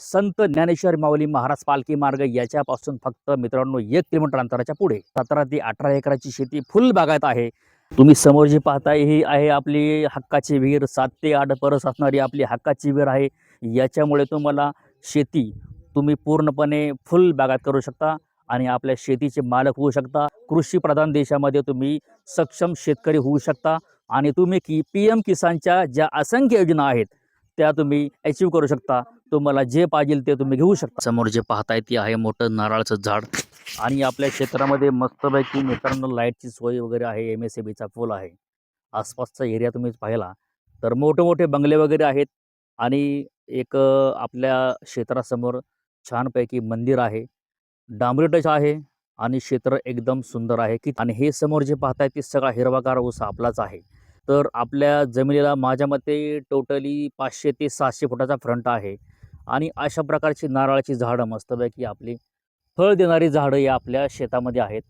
संत ज्ञानेश्वर माऊली महाराज पालखी मार्ग याच्यापासून फक्त मित्रांनो एक किलोमीटर अंतराच्या पुढे. सतरा ते अठरा एकराची शेती फुल बागायत आहे. तुम्ही समोर जी पाहताय ही आहे आपली हक्काची विहीर. सात ते आठ परस असणारी आपली हक्काची विहीर आहे. याच्यामुळे तुम्हाला शेती तुम्ही पूर्णपणे फुल बागायत करू शकता आणि आपल्या शेतीचे मालक होऊ शकता. कृषी प्रधान देशामध्ये तुम्ही सक्षम शेतकरी होऊ शकता आणि तुम्ही की पी एम किसानच्या ज्या असंख्य योजना आहेत त्या तुम्ही अचीव करू शकता. तुम्हाला जे पाहिजे ते तुम्ही घेऊ शकता. समोर जे पाहताय ते आहे मोठं नारळाचं झाड. आणि आपल्या क्षेत्रामध्ये मस्तपैकी मित्रांनो लाईटची सोय वगैरे आहे एम एस ए बीचा पूल आहे. आसपासचा एरिया तुम्ही पाहिला तर मोठे मोठे बंगले वगैरे आहेत. आणि एक आपल्या क्षेत्रासमोर छानपैकी मंदिर आहे. डांबरी टच आहे आणि क्षेत्र एकदम सुंदर आहे. की आणि हे समोर जे पाहताय ते सगळा हिरवागार ऊस आपलाच आहे. तर आपल्या जमिनीला माझ्या मते टोटली पाचशे ते सातशे फुटाचा फ्रंट आहे. आणि अशा प्रकारची नारळाची झाडं मस्तपैकी आपली फळ देणारी झाडं या आपल्या शेतामध्ये आहेत.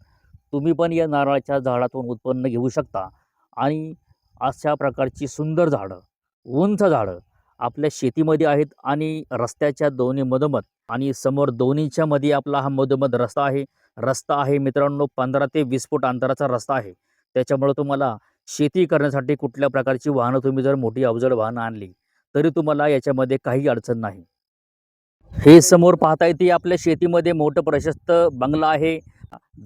तुम्ही पण या नारळाच्या झाडातून उत्पन्न घेऊ शकता. आणि अशा प्रकारची सुंदर झाडं उंच झाडं आपल्या शेतीमध्ये आहेत आणि रस्त्याच्या दोन्ही मधोमध आणि समोर दोन्हीच्या मध्ये आपला हा मधोमध रस्ता आहे. रस्ता आहे मित्रांनो पंधरा ते वीस फूट अंतराचा रस्ता आहे. त्याच्यामुळे तुम्हाला शेती करण्यासाठी कुठल्या प्रकारची वाहनं तुम्ही जर मोठी अवजड वाहनं आणली तरी तुम्हाला याच्यामध्ये काही अडचण नाही. हे समोर पाहता येते आपल्या शेतीमध्ये मोठं प्रशस्त बंगला आहे.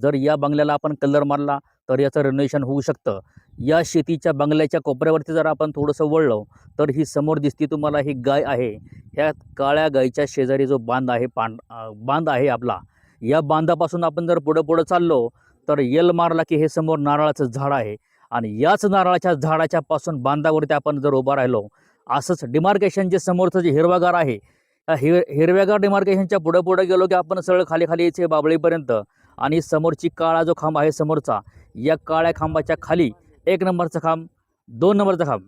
जर या बंगल्याला आपण कलर मारला तर याचं रेनोव्हेशन होऊ शकतं. या शेतीच्या बंगल्याच्या कोपऱ्यावरती जर आपण थोडंसं वळलो तर ही समोर दिसती तुम्हाला ही गाय आहे. ह्या काळ्या गायीच्या शेजारी जो बांध आहे पांड बांध आहे आपला. या बांधापासून आपण जर पुढं पुढं चाललो तर यल मारला की हे समोर नारळाचं झाड आहे. आणि याच नारळाच्या झाडाच्या पासून बांधावरती आपण जर उभा राहिलो असंच डिमार्केशन जे समोरचं जे हिरवागार आहे हिर हिरव्यागार डिमार्केशनच्या पुढं पुढं गेलो की आपण सरळ खाली खाली यायचे बाबळीपर्यंत. आणि समोरची काळा जो खांब आहे समोरचा या काळ्या खांबाच्या खाली एक नंबरचा खांब दोन नंबरचा खांब.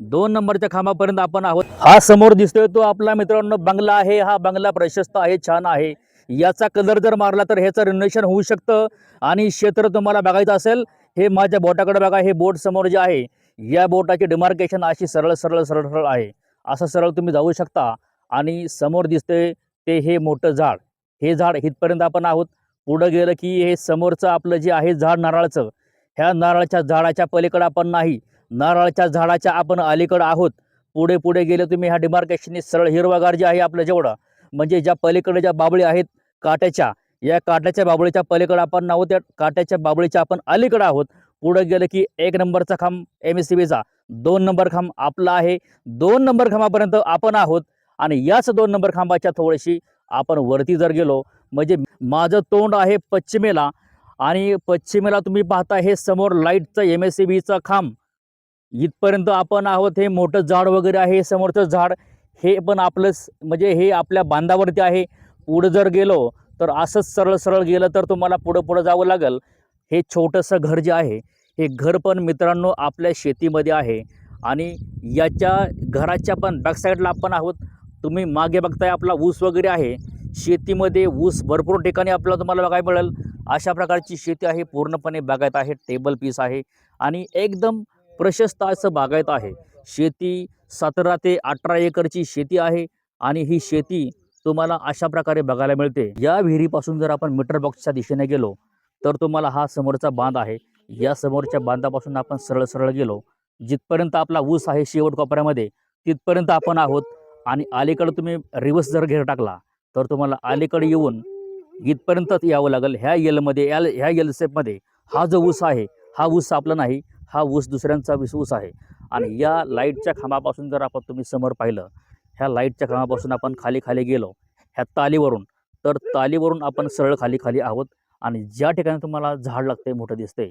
दोन नंबरच्या खांबापर्यंत आपण आहोत. हा समोर दिसतोय तो आपला मित्रांनो बंगला आहे. हा बंगला प्रशस्त आहे छान आहे. याचा कलर जर मारला तर ह्याचं रिनोव्हेशन होऊ शकतं. आणि क्षेत्र तुम्हाला बघायचं असेल हे माझ्या बोटाकडे बघा हे बोट समोर जे आहे या बोटाची डिमार्केशन अशी सरळ सरळ सरळ सरळ आहे. असं सरळ तुम्ही जाऊ शकता. आणि समोर दिसतंय ते हे मोठं झाड. हे झाड इथपर्यंत आपण आहोत. पुढं गेलं की हे समोरचं आपलं जे आहे झाड नारळाचं. ह्या नारळाच्या झाडाच्या पलीकडं आपण नाही. नारळाच्या झाडाच्या आपण अलीकडं आहोत. पुढे पुढे गेले तुम्ही ह्या डिमार्केशनने सरळ हिरवागार जे आहे आपलं जेवढं म्हणजे ज्या पलीकडे ज्या बाबळी आहेत काट्याच्या या काट्याच्या बाबळीच्या पलीकडं आपण नाहोत त्या काट्याच्या बाबळीच्या आपण अलीकडं आहोत. पुढं गेलं की एक नंबरचा खांब एम एस सी बीचा दोन नंबर खांब आपला आहे. दोन नंबर खांबापर्यंत आपण आहोत. आणि याच दोन नंबर खांबाच्या थोडीशी आपण वरती जर गेलो म्हणजे माझं तोंड आहे पश्चिमेला आणि पश्चिमेला तुम्ही पाहता हे समोर लाईटचं एम एस सी बीचा खांब. इथपर्यंत आपण आहोत हे मोठं झाड वगैरे आहे समोरचं झाड हे पण आपलं म्हणजे हे आपल्या बांधावरती आहे. पुढं जर गेलो तर असंच सरळ सरळ गेलं तर तुम्हाला पुढं पुढं जावं लागेल. हे छोटंसं घर जे आहे हे घर पण मित्रांनो आपल्या शेतीमध्ये आहे. आणि याच्या घराच्या पण बॅकसाईडला आपण आहोत. तुम्ही मागे बघताय आपला ऊस वगैरे आहे. शेतीमध्ये ऊस भरपूर ठिकाणी आपल्याला तुम्हाला बघायला मिळेल. अशा प्रकारची शेती आहे पूर्णपणे बागायत आहे टेबल पीस आहे आणि एकदम प्रशस्त असं बागायत आहे. शेती सतरा ते अठरा एकरची शेती आहे आणि ही शेती तुम्हाला अशा प्रकारे बघायला मिळते. या विहिरीपासून जर आपण मीटर बॉक्सच्या दिशेने गेलो तर तुम्हाला हा समोरचा बांध आहे. या समोरच्या बांधापासून आपण सरळ सरळ गेलो. जिथपर्यंत आपला ऊस आहे शेवट कोपऱ्यामध्ये तिथपर्यंत आपण आहोत. आणि अलीकडं तुम्ही रिवर्स जर घेर टाकला तर तुम्हाला अलीकडे येऊन इथपर्यंतच यावं लागेल. ह्या येलमध्ये या ह्या येल सेपमध्ये हा जो ऊस आहे हा ऊस आपला नाही हा ऊस दुसऱ्यांचा वीस ऊस आहे. आणि या लाईटच्या खांबापासून जर आपण तुम्ही समोर पाहिलं ह्या लाईटच्या खांबापासून आपण खाली खाली गेलो ह्या तालीवरून तर तालीवरून आपण सरळ खाली खाली आहोत आणि ज्या ठिकाणी तुम्हाला झाड लागते मोठं दिसते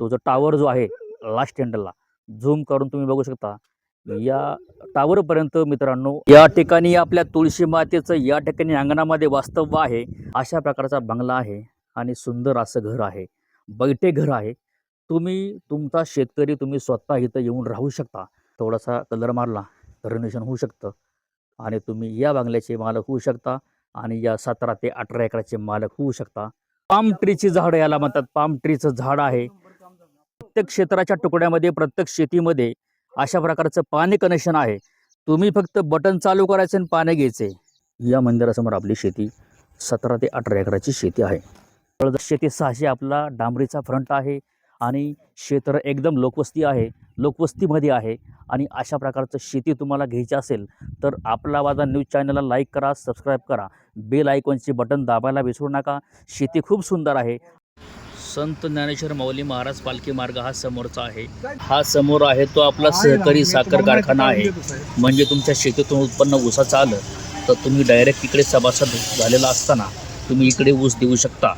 तो जो टावर जो आहे लास्ट हँडलला झूम करून तुम्ही बघू शकता या टावरपर्यंत मित्रांनो या ठिकाणी आपल्या तुळशी मातेचं या ठिकाणी अंगणामध्ये वास्तव्य आहे अशा प्रकारचा बंगला आहे आणि सुंदर असं घर आहे बैठे घर आहे. तुम्ही तुमचा शेतकरी तुम्ही स्वतः इथं येऊन राहू शकता. थोडासा कलर मारला तर रिनोव्हेशन होऊ शकतं. आणि तुम्ही या बंगल्याचे मालक होऊ शकता आणि या सतरा ते अठरा एकराचे मालक होऊ शकता. पाम ट्रीची झाडं याला म्हणतात. पाम ट्रीचं झाड आहे. प्रत्येक क्षेत्राच्या तुकड्यामध्ये प्रत्येक शेतीमध्ये अशा प्रकारचं पाणी कनेक्शन आहे. तुम्ही फक्त बटन चालू करायचं आणि पाणी घ्यायचे. या मंदिरासमोर आपली शेती सतरा ते अठरा एकराची शेती आहे. शेती सहाशे आपला डांबरीचा फ्रंट आहे आणि क्षेत्र एकदम लोकवस्ती आहे लोकवस्तीमध्ये आहे आणि अशा प्रकारचं शेती तुम्हाला घ्यायची असेल तर आपला वादा न्यूज चॅनलला लाईक करा सबस्क्राईब करा. बेल आयकॉनचे बटन दाबायला विसरू नका. शेती खूप सुंदर आहे. संत ज्ञानेश्वर माऊली महाराज पालखी मार्ग हा समोरचा आहे. हा समोर आहे तो आपला सहकारी साखर कारखाना आहे. म्हणजे तुमच्या शेतीतून उत्पन्न ऊसाचं आलं तर तुम्ही डायरेक्ट इकडे सभासद झालेला असताना तुम्ही इकडे ऊस देऊ शकता.